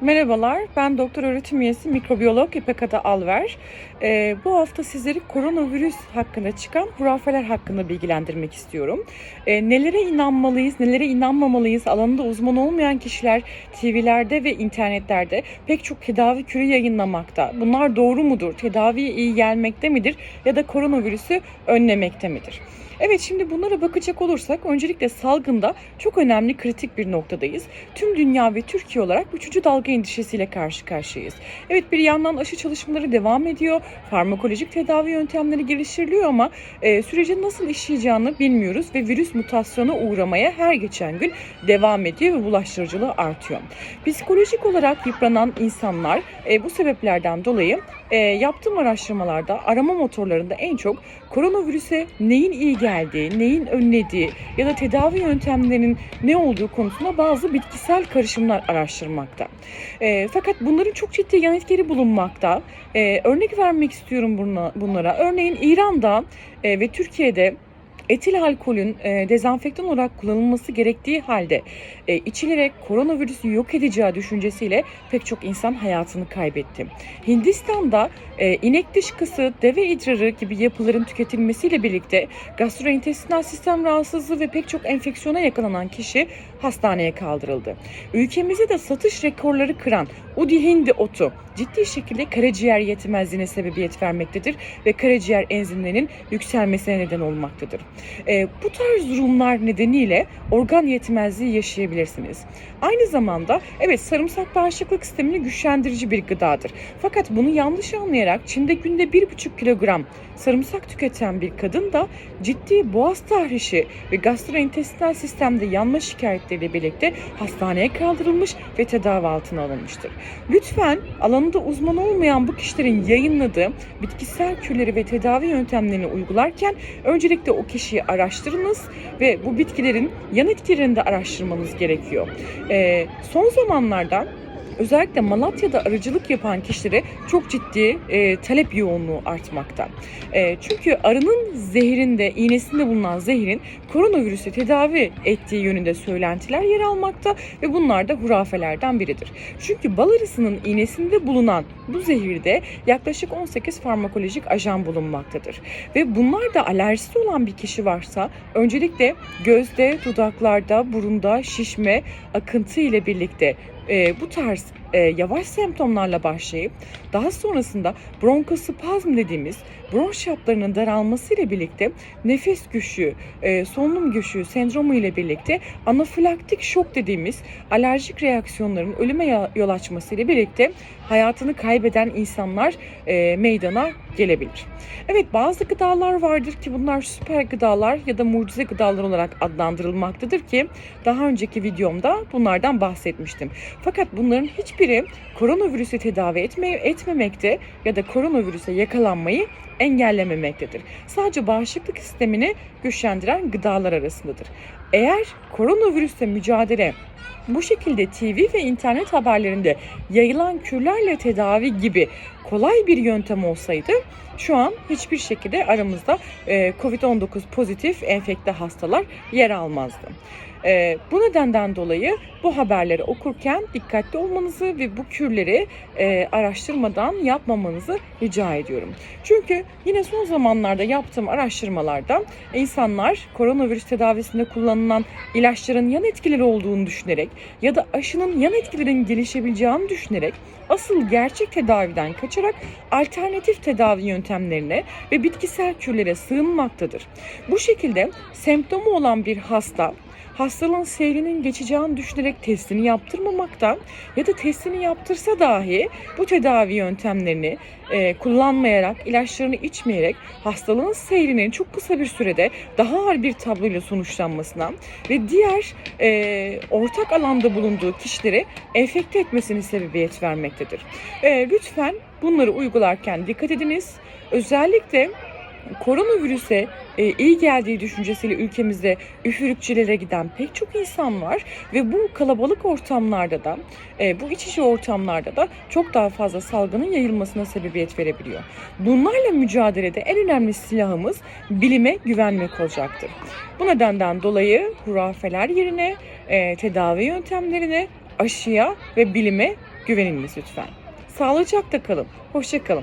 Merhabalar, ben doktor öğretim üyesi mikrobiyolog İpek Ada Alver. Ee, bu hafta sizleri koronavirüs hakkında çıkan hurafeler hakkında bilgilendirmek istiyorum. Ee, nelere inanmalıyız, nelere inanmamalıyız? Alanında uzman olmayan kişiler TV'lerde ve internetlerde pek çok tedavi kürü yayınlamakta. Bunlar doğru mudur? Tedaviye iyi gelmekte midir? Ya da koronavirüsü önlemekte midir? Evet şimdi bunlara bakacak olursak öncelikle salgında çok önemli kritik bir noktadayız. Tüm dünya ve Türkiye olarak üçüncü dalga endişesiyle karşı karşıyayız. Evet bir yandan aşı çalışmaları devam ediyor. Farmakolojik tedavi yöntemleri geliştiriliyor ama e, sürecin nasıl işleyeceğini bilmiyoruz ve virüs mutasyona uğramaya her geçen gün devam ediyor ve bulaştırıcılığı artıyor. Psikolojik olarak yıpranan insanlar e, bu sebeplerden dolayı e, yaptığım araştırmalarda arama motorlarında en çok koronavirüse neyin iyi geldiği, neyin önlediği ya da tedavi yöntemlerinin ne olduğu konusunda bazı bitkisel karışımlar araştırmakta. E, fakat bunların çok ciddi yan etkileri bulunmakta. E, örnek vermek istiyorum buna, bunlara. Örneğin İran'da e, ve Türkiye'de etil alkolün e, dezenfektan olarak kullanılması gerektiği halde e, içilerek koronavirüsü yok edeceği düşüncesiyle pek çok insan hayatını kaybetti. Hindistan'da e, inek dışkısı, deve idrarı gibi yapıların tüketilmesiyle birlikte gastrointestinal sistem rahatsızlığı ve pek çok enfeksiyona yakalanan kişi hastaneye kaldırıldı. Ülkemizde de satış rekorları kıran Udi hindi otu ciddi şekilde karaciğer yetmezliğine sebebiyet vermektedir ve karaciğer enzimlerinin yükselmesine neden olmaktadır. E, bu tarz durumlar nedeniyle organ yetmezliği yaşayabilirsiniz. Aynı zamanda evet sarımsak bağışıklık sistemini güçlendirici bir gıdadır. Fakat bunu yanlış anlayarak Çin'de günde 1,5 kilogram sarımsak tüketen bir kadın da ciddi boğaz tahrişi ve gastrointestinal sistemde yanma şikayetleriyle birlikte hastaneye kaldırılmış ve tedavi altına alınmıştır. Lütfen alanında uzman olmayan bu kişilerin yayınladığı bitkisel kürleri ve tedavi yöntemlerini uygularken öncelikle o kişiyi araştırınız ve bu bitkilerin yan etkilerini de araştırmanız gerekiyor. Ee, son zamanlarda özellikle Malatya'da arıcılık yapan kişilere çok ciddi e, talep yoğunluğu artmakta. E, çünkü arının zehrinde, iğnesinde bulunan zehrin koronavirüsü tedavi ettiği yönünde söylentiler yer almakta ve bunlar da hurafelerden biridir. Çünkü bal arısının iğnesinde bulunan bu zehirde yaklaşık 18 farmakolojik ajan bulunmaktadır. Ve bunlar da alerjisi olan bir kişi varsa öncelikle gözde, dudaklarda, burunda şişme, akıntı ile birlikte e, bu tarz e, yavaş semptomlarla başlayıp daha sonrasında bronkospazm dediğimiz bronş yaplarının daralması ile birlikte nefes güçlüğü, e, solunum güçlüğü sendromu ile birlikte anafilaktik şok dediğimiz alerjik reaksiyonların ölüme yol açması ile birlikte hayatını kaybeden insanlar e, meydana gelebilir. Evet bazı gıdalar vardır ki bunlar süper gıdalar ya da mucize gıdalar olarak adlandırılmaktadır ki daha önceki videomda bunlardan bahsetmiştim. Fakat bunların hiçbiri koronavirüsü tedavi etme, etmemekte ya da koronavirüse yakalanmayı engellememektedir. Sadece bağışıklık sistemini güçlendiren gıdalar arasındadır. Eğer koronavirüsle mücadele bu şekilde TV ve internet haberlerinde yayılan kürlerle tedavi gibi kolay bir yöntem olsaydı şu an hiçbir şekilde aramızda e, COVID-19 pozitif enfekte hastalar yer almazdı. E, bu nedenden dolayı bu haberleri okurken dikkatli olmanızı ve bu kürleri e, araştırmadan yapmamanızı rica ediyorum. Çünkü yine son zamanlarda yaptığım araştırmalarda insanlar koronavirüs tedavisinde kullanılan ilaçların yan etkileri olduğunu düşünerek ya da aşının yan etkilerinin gelişebileceğini düşünerek asıl gerçek tedaviden kaçarak alternatif tedavi yöntemlerine ve bitkisel kürlere sığınmaktadır. Bu şekilde semptomu olan bir hasta hastalığın seyrinin geçeceğini düşünerek testini yaptırmamakta ya da testini yaptırsa dahi bu tedavi yöntemlerini e, kullanmayarak, ilaçlarını içmeyerek hastalığın seyrinin çok kısa bir sürede daha ağır bir tabloyla sonuçlanmasına ve diğer e, ortak alanda bulunduğu kişileri enfekte etmesini sebebiyet vermektedir. E, lütfen bunları uygularken dikkat ediniz. Özellikle koronavirüse e, iyi geldiği düşüncesiyle ülkemizde üfürükçülere giden pek çok insan var ve bu kalabalık ortamlarda da e, bu iç içe ortamlarda da çok daha fazla salgının yayılmasına sebebiyet verebiliyor. Bunlarla mücadelede en önemli silahımız bilime güvenmek olacaktır. Bu nedenden dolayı hurafeler yerine e, tedavi yöntemlerine, aşıya ve bilime güveniniz lütfen. Sağlıcakla kalın. Hoşça kalın.